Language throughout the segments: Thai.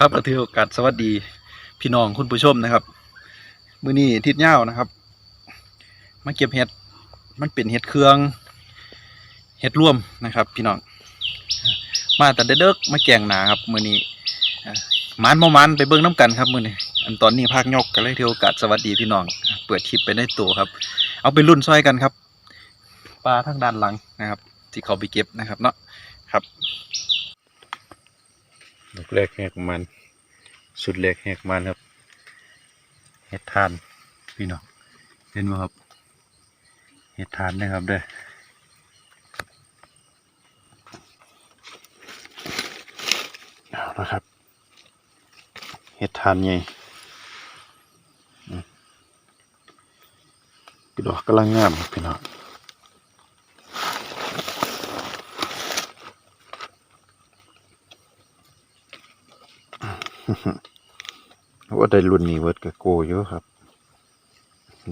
ครับก็ถือโอกาสสวัสดีพี่น้องคุณผู้ชมนะครับ มื้อนี้ทิศเย้านะครับมาเก็บเห็ดมันเป็นเห็ดเครื่องเห็ดร่วมนะครับ พี่น้องมาแต่เด็กมาแกงหนาครับมื้อนี้มันบ่หมันไปเบิ่งน้ำกันครับมื้อนี้อันตอนนี้ภาคยกก็เลยถือโอกาสสวัสดีพี่น้อง เปิดคลิปไปในตัวครับ เอาไปรุ่นซอยกันครับปลาทางด้านหลังนะครับ ที่เขาไปเก็บนะครับเนาะครับ ดอกแรกแหกมัน สุดแรกแหกมันครับเห็ดทาน พี่น้องเห็นไหมครับเห็ดทานนะครับเด้อเอาละครับเห็ดทานใหญ่อืมพี่ดอกกำลังงามครับพี่น้อง ว่าได้รุ่นนี้เวิร์ดกับโกเยอะครับ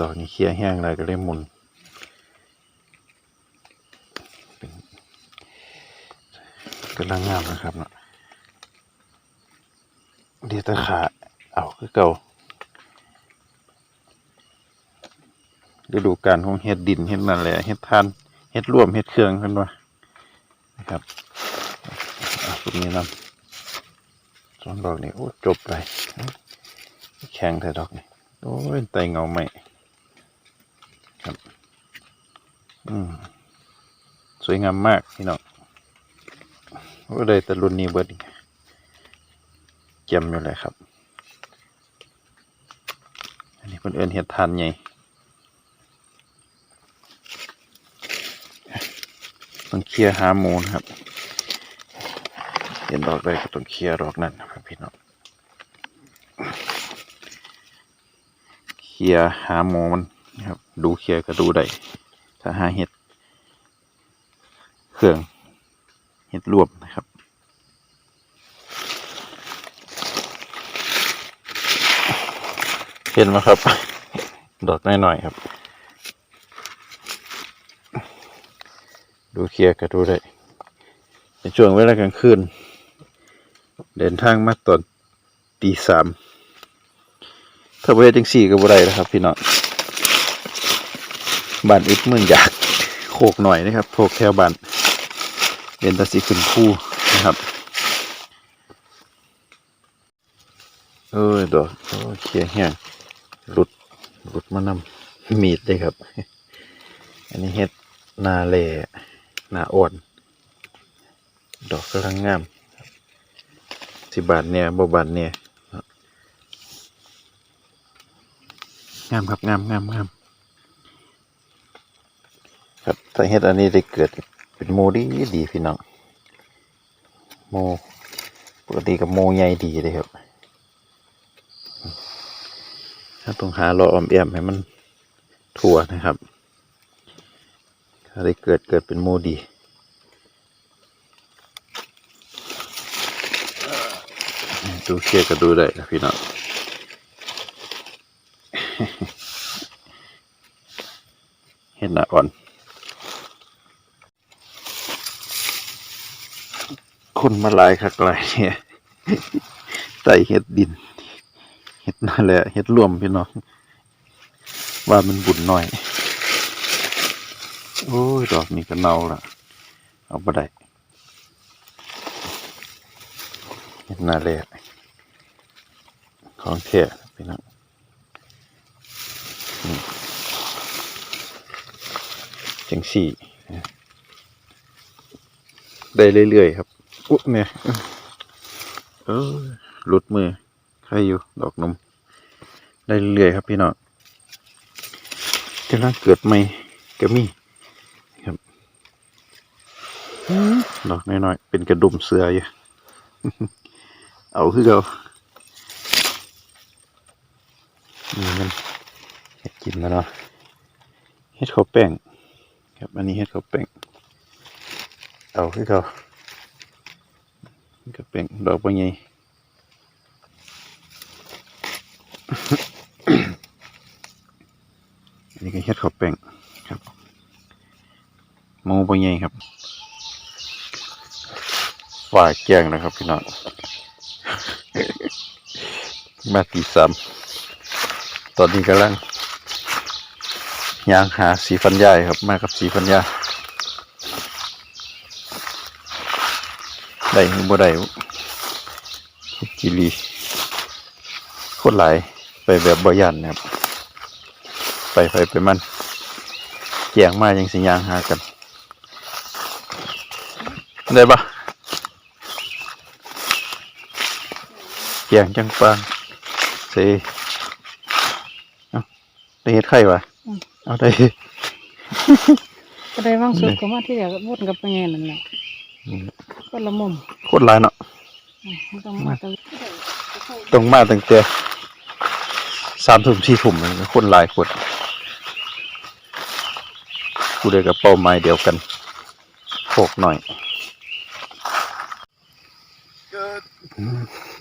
ดอกนี้เคลียแห้งอะไรก็เลยหมุนก็นกำลังงามนะครับเนาะเดียวตะขาเอาคือเก่าฤดูกาลของเห็ดดินเห็ดนั่นแหละเห็ดทานเห็ดร่วมเห็ดเครื่องกันวะนะครับตรงนี้นำ สองดอกนี่โอ้จบไปแข็งแต่ดอกนี่โอ้ยไตเงาใหม่ครับ อืมสวยงามมากพี่น้องโอ้ได้แต่รุ่นนี้เบิดนี่เจียมอยู่เลยครับ อันนี้เพิ่นเอินเห็ดทานใหญ่ต้องเคลียร์หาหมูนะครับ เห็นดอกใดก็ต้องเคลียร์ดอกนั่นนะครับพี่น้องเคลียร์หาหมูมันนะครับ ดูเคลียร์ก็ดูได้ถ้าหาเห็ดเครื่องเห็ดรวมนะครับเห็นไหมครับ ดอกน้อยๆครับ ดูเคลียร์ก็ดูได้ในช่วงเวลากลางคืน เดินทางมาตอนตีสามถ้าเวจังสี่ก็บ่ได้นะครับ พี่น้องบ้านอึดเมืองอยากโคกหน่อยนะครับโคกแถวบ้านเดินตะสีขึ้นผู้นะครับเอ้ยดอกโอ้เขียแห้งหลุดหลุดมานำมีดเลยครับ อันนี้เฮ็ดนาเล่นาอ่อน ดอกกำลังงาม สิบาทเนี่ยบบาทเนี่ยงามครับงามงามงามครับถ้าเฮ็ดอันนี้ได้เกิดเป็นโมดีดีพี่น้องโมปกติกับโมใหญ่ดีเลยครับถ้าต้องหารออมแอมให้มันถั่วนะครับ ถ้าได้เกิดเกิดเป็นโมดี ดูเครียดก็ดูได้นะพี่น้องเห็ดหน้าอ่อนคนมาหลายคักหลายเนี่ยใส่เห็ดดิน เห็ดนั่นแหละเห็ดรวมพี่น้องว่ามันบุญหน่อย โอ้ย ดอกนี้ก็เน่าละเอาไปได้เห็ดหน้าแหละ ของแท้พี่น้องจังสี่ได้เรื่อยๆครับอุ๊เนี่ยเออหลุดมือใครอยู่ดอกนม ได้เรื่อยๆครับพี่น้องกำลังเกิดใหม่ก็มีครับดอกน้อยๆเป็นกระดุมเสืออยู่เอาคือเรา นี่มันเห็ดกินแล้วเนาะเห็ดข้าวแป้งครับอันนี้เห็ดข้าวแป้งเอาคือเขาข้าวแป้งดอกบางใหญ่อันนี้ก็เห็ดข้าวแป้งครับมูบางใหญ่ครับฝ่ายแกงนะครับพี่น้องมาตีสาม ตอนนี้กำลังย่างหาสีฟันใหญ่ครับมากับสีฟันใหญ่ได้หรือบ่ได้กิรีโคตรหลายไปแบบบ่ยันนะครับ ไปไปไปมันแจงมายังสิย่างหากันได้ปะแจงจังปางสเอา ได้เฮ็ดไข่วะเอาได้ก็ได้ว่างสุดก็มาที่เดียวก็วนกับไปไงนั่นแหละอืมก็ละมุมโคตรหลายเนาะอืมต้องมาตรงต้องมาตั้งแต่สามทุ่มสี่ทุ่มเลยคนหลายคนกูได้กับเป้าหมายเดียวกันโขกหน่อยอืม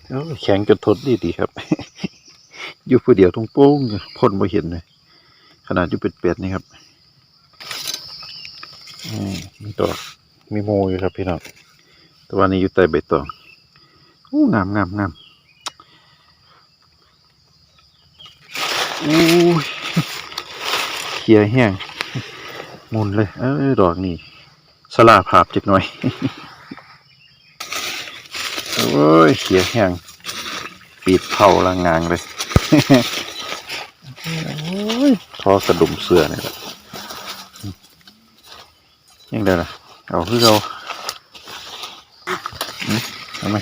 เอ้าแข็งจนทนดีดีครับ อยู่ผู้เดียวตรงโป้งอยู่พ่นไม่เห็นเลย ขนาดอยู่เป็ดเป็ดๆนี่ครับอืมมีตัวมีโมอยู่ครับพี่น้องแต่วันนี้อยู่ใต้ใบตองอู้งามงามงามอู้ยเขียแห้งหมุนเลยเออดอกนี่สลาภาพจักหน่อยโอ้ยเขียแห้งปีดเผาละงางเลยโอ้ยทอกระดุมเสือเนี่แหละยังได้ล่ะเอาคือเอาอืมเอาไม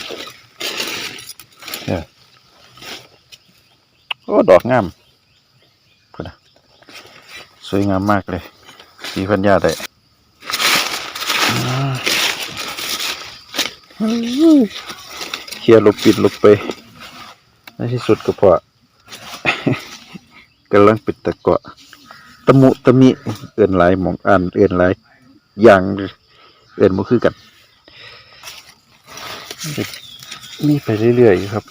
เนี่ยโอ้ดอกงามพุ่นะสวยงามมากเลยสีพันยาได้อ่เคลียร์ลบปิดลบไปในที่สุดก็พอกำลังปิดตะกาะ ตะมุตะมิ เอื่นหลายหมองอ่านเอื่นหลายอย่างเอื่นบ่คือกันมีไปเรื่อยๆครับ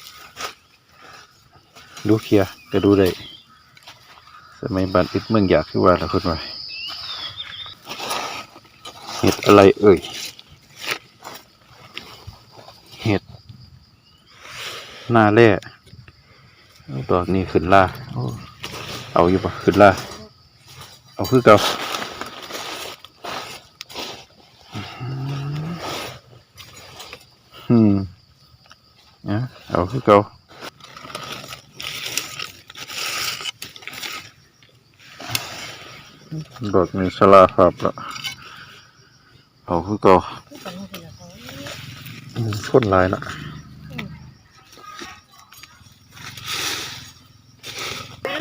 ดูเคลียร์ก็ดูได้สมัยบ้านอิดเมืองอยากคือว่าละคนว่าเห็ดอะไรเอ่ย เห็ด หน้าแร่เอาดอกนี้ขึ้นล่า เอาอยู่ปะขึ้นล่า เอาคือเก่าอืมเนี่ยเอาคือเก่าดอกนี้สลาครับละเอาคือเก่าอืมพ่นลายละ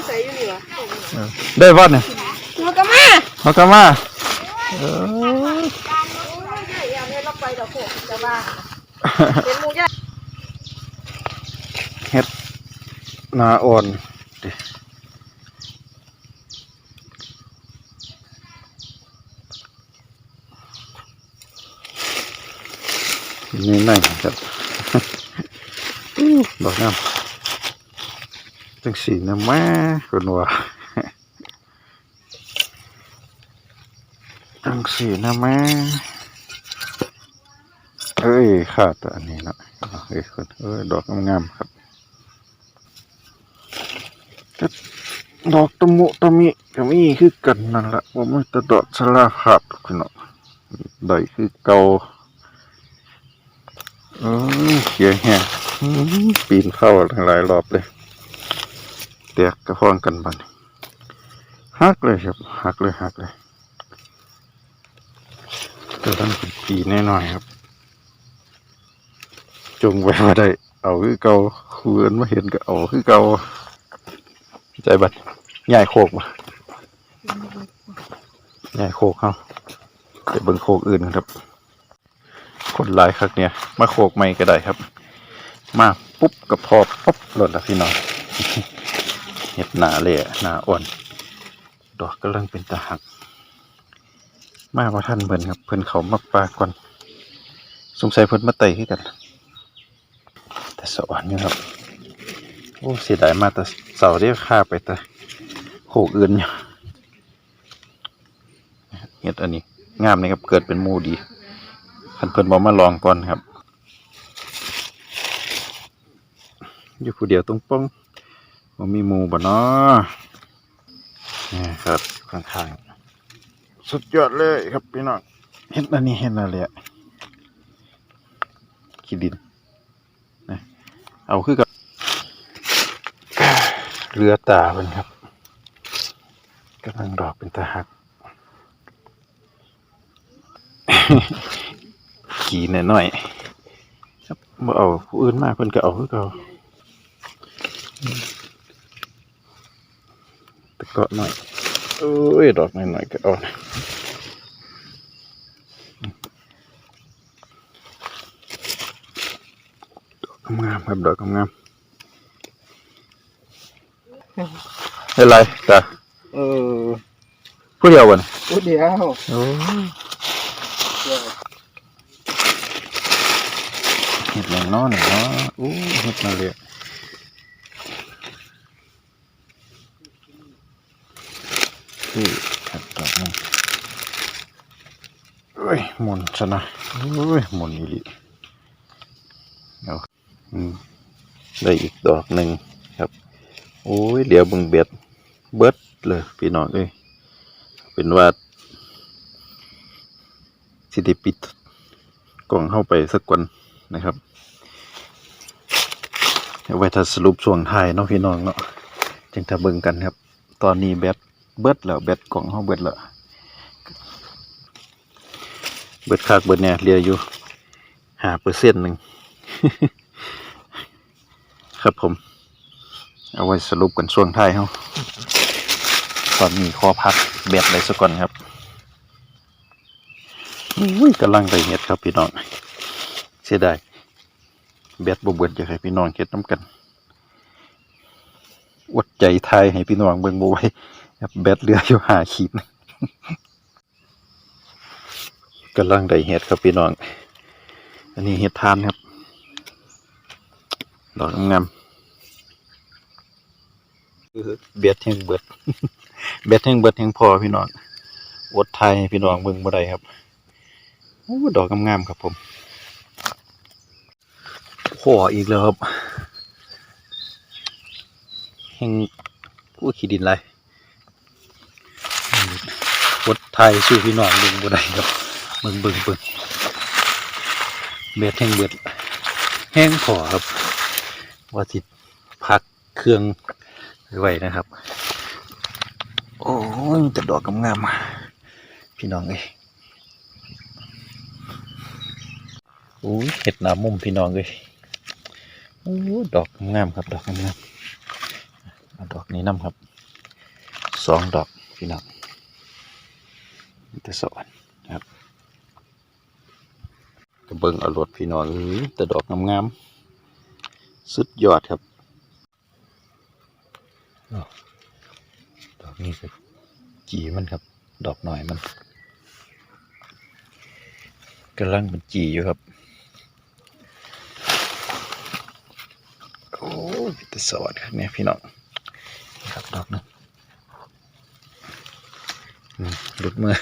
ใส่อยู่นี่วะเออได้วัดเนี่ยมัน ก็มามากามาเอออย่างนี้เราไปดอกโขกจะว่าเป็นมูย่าเฮ็ดหนาอ่อนดินี่นั่งครับดอกน้ำจังสีนะแม่คนว่า จังสีนะแม่เอ้ยขาดแต่อันนี้นะเอ้ยคนเอ้ยดอกงามๆครับดอกตะมุตะมิก็มีคือกันนั่นแหละว่ามันแตะดอกสลาภาพคุณเนาะได้คือเก่าเอ้ยเขียแห้งอื้อปีนเข้าหลายรอบเลยแตกกระฟ้องกันบันหักเลยครับหักเลยหักเลย ก็ต้องเป็นปีแน่นอนครับ จงไว้ว่าได้ เอาคือเก่าคืนมาเห็นก็เอาคือเก่าใจบัดใหญ่โคกมาใหญ่โคกเขาไปเบิ่งโคกอื่นครับ คนหลายครั้งเนี่ยมาโคกใหม่ก็ได้ครับ มาปุ๊บก็พอปุ๊บหล่นละพี่น้องเห็ดหนาเลยหนาอ่อน ดอกกำลังเป็นตาหัก มาว่าท่านเพิ่นครับ เพิ่นเขามาปลาก่อน สงสัยเพิ่นมาไต่ขึ้นกัน แต่สวรรค์อยู่ครับ โอ้เสียดายมาแต่เสาเรียกค่าไปแต่โขกอื่นอยู่ยเห็ดอันนี้ งามเลยครับ เกิดเป็นมูดีคันเพิ่นบอกมาลองก่อนครับ อยู่ผู้เดียวตรงป้องว่ามีมูบ่เนาะนี่ครับข้างๆ สุดยอดเลยครับพี่น้องเห็นอันนี้เห็นอะไรอะขี้ดินนะเอาคือกับเรือตาเป็นครับกำลังดอกเป็นตาหักขี่หน่อยๆครับบ่เอาผู้อื่นมาเพิ่นก็เอาคือเก่าตะเกาะหน่อย โอ้ยดอกหน่อยๆก็เอานะดอกงามๆครับดอกงามๆเป็นไรตาเออผู้เดียววันผู้เดียวโอ้เห็ดแมงนอนเนาะโอ้เห็ดมาเลย นี่ครับดอกนี้เอ้ยหมุนซะนะโอ้ยหมุนอีหลีเอาอืมได้อีกดอกหนึ่งครับ โอ้ยเหลียวบึงเบ็ดเบิดเลยพี่น้องเอ้ยเป็นว่าสิได้ปิดกล่องเข้าไปสักวันนะครับเอาไว้ถ้าสรุปช่วงท้ายเนาะพี่น้องเนาะจึงถ้าเบิ่งกันครับ ตอนนี้แบต เบิดแล้วแบตกล่องเขาเบิดแล้วเบิดคากเบิดเนี่ยเหลืออยู่หาเปอร์เซ็นต์หนึ่งครับผม เอาไว้สรุปกันช่วงท้ายเฮาตอนนี้อพักแบตเลยสักก่อนครับอุ้ยกำลังได้เห็ดครับพี่น้องเสียดายแบตบ่เบิดอยากให้พี่น้องเห็ดน้ำกันอดใจทายให้พี่น้องเบิ่งบ่ไว้ ครับแบตเหลืออยู่ห้าขีดกำลังได้เห็ดครับพี่น้อง อันนี้เห็ดทานครับ ดอกงามๆแบตแห่งเบิดแบตแห่งเบิดแห่งพอพี่น้องอดไทยพี่น้องเบิ่งบ่ได้ครับโอ้ดอกงามๆครับผมขออีกแล้วครับแห่งกู้ขี้ดินไร กดไทยสู้พี่น้องเบิ่งบ่ได้ครับเบิ่งเบิ่งเบิ่งเบ็ดแห้งเบิดแห้งขอครับว่าสิพักเครื่องไว้นะครับ โอ้ยมีแต่ดอกงามๆพี่น้องเอ้ยโอ้ยเห็ดหนามุมพี่น้องเลยโอ้ดอกงามครับ ดอกงามดอกนี้นํครับสองดอกพี่น้อง แต่สอนครับกระเบิงเอารถพี่น้องแต่ดอกงามๆสุดยอดครับอดอกนี้ก็จีมันครับ ดอกหน่อยมันกำลังเป็นจีอยู่ครับ โอ้ยแต่สวัสดีครับเนี่ยพี่น้องครับดอกหนึงอืม หลุดมือ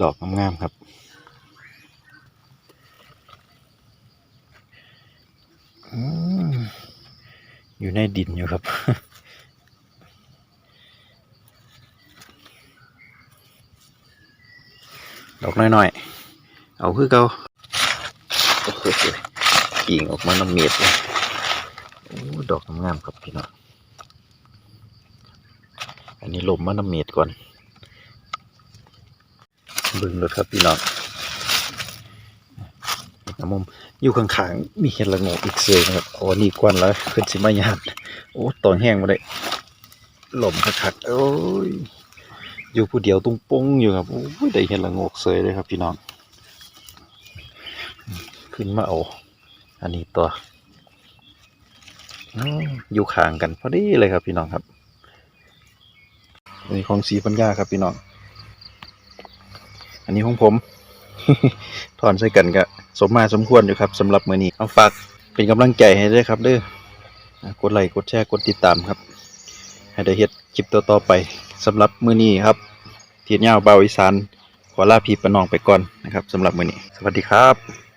ดอกงามๆครับอยู่ในดินอยู่ครับ ดอกน้อยๆ เอาคือเกาโอ้โหกิ่งออกมาน้ำเม็ดเลยโอ้ดอกงามๆครับพี่น้อง อันนี้ลมมาน้ำเม็ดก่อนบึงเลยครับพี่น้องน้ำมุมอยู่ข้างๆมีเห็ดละโงกอีกเซยนะครับโอ้นี่กวนแล้วขึ้นสิมาหยาดโอ้ตอนแห้งมาได้ลมคักๆโอ้ยอยู่ผู้เดียวตุ้งปงอยู่ครับโอ้ยได้เห็นละโงกเสยเลยครับพี่น้องขึ้นมาเอาอันนี้ตัวอ้าวอยู่ข้างกันพอดีเลยครับพี่น้องครับ อันนี้ของสีปัญญาครับพี่น้อง อันนี้ของผม ถอนใส่กันก็สมมาสมควรอยู่ครับสำหรับมือนี้เอาฝากเป็นกำลังใจให้ด้วยครับเด้อกดไลค์กดแชร์กดติดตามครับ ให้ได้เฮ็ดคลิปต่อๆไปสำหรับมือนี้ครับเทียนยาวเบาอีสานขอลาพี่ปะนองไปก่อนนะครับสำหรับมือนี้ สวัสดีครับ